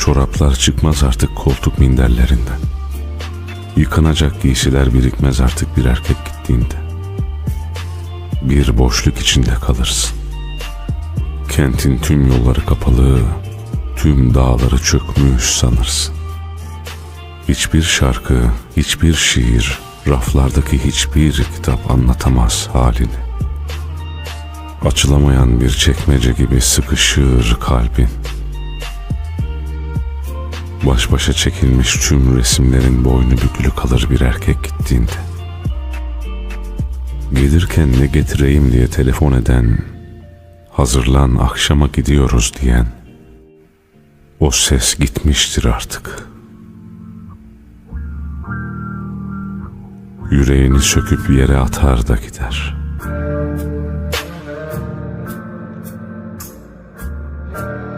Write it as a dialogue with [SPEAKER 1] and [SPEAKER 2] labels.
[SPEAKER 1] Çoraplar çıkmaz artık koltuk minderlerinden. Yıkanacak giysiler birikmez artık bir erkek gittiğinde. Bir boşluk içinde kalırsın. Kentin tüm yolları kapalı, tüm dağları çökmüş sanırsın. Hiçbir şarkı, hiçbir şiir, raflardaki hiçbir kitap anlatamaz halini. Açılamayan bir çekmece gibi sıkışır kalbin. Baş başa çekilmiş tüm resimlerin boynu bükülü kalır bir erkek gittiğinde. Gelirken ne getireyim diye telefon eden, hazırlan akşama gidiyoruz diyen, o ses gitmiştir artık. Yüreğini söküp yere atar da gider.'' thank you